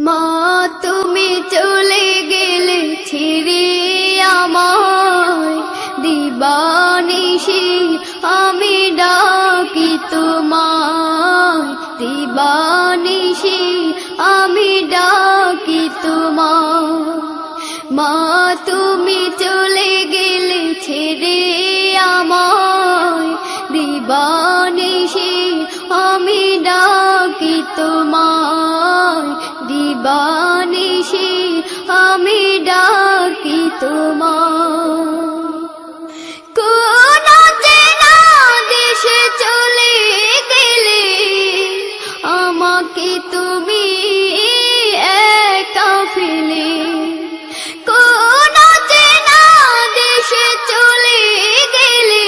মা, তুমি চলে গেলে ছিড়ে আমায়। দিবানিশি, আমি ডাকি তোমায়। দিবানিশি, আমি ডাকি তোমায়। মা, তুমি চলে গেলে ছেড়ে আমায়। দিবানিশি, আমি ডাকি তোমায়। দিবানিশি আমি ডাকি তোমায়। কোন দেশে চলে গেলে আমাকে তুমি চলে গেলে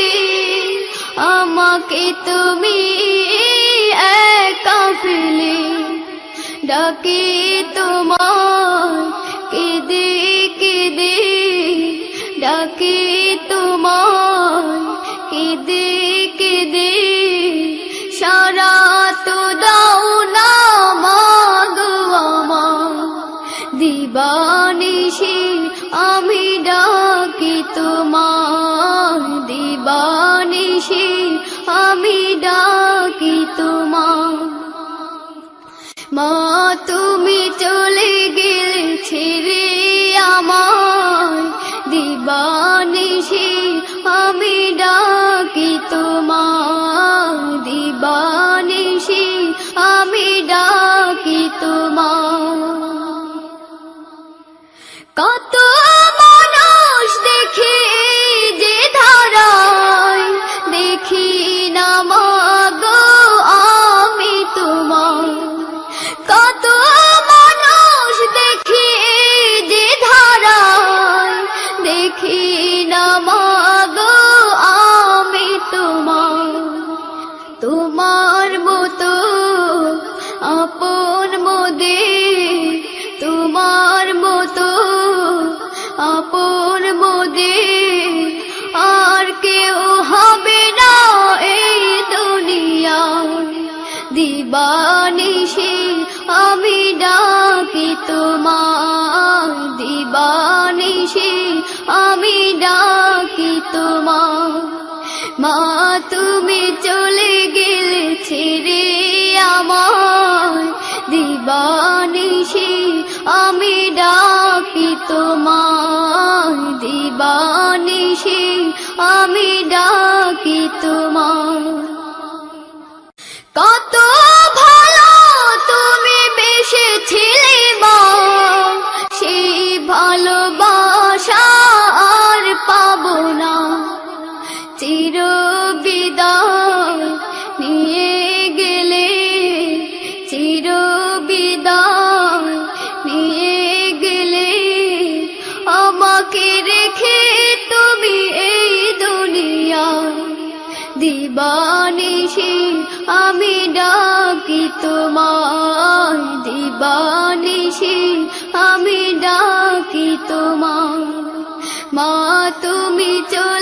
আমাকে তুমি ডাকে তোমার কেঁদে কেঁদে, ডাকে তোমার কেঁদে কেঁদে, সারা তো দাও না মাগো আমার দিবানিশি আমি ডাকি তোমার দিবানিশি আমি ডাকি তোমার মা তুমি চলে গেলে ছেড়ে আমার দিবানিশি দিবানিশি আমি ডাকি তোমার দিবানিশি আমি ডাকি তোমার। মা, তুমি চলে গেলে ছেড়ে আমার দিবানিশি আমি ডাকি তোমার। দিবানিশি আমি ডাকি তোমার। কত দিবানিশি আমি ডাকি তোমার দিবানিশি আমি ডাকি তোমার মা তুমি চলে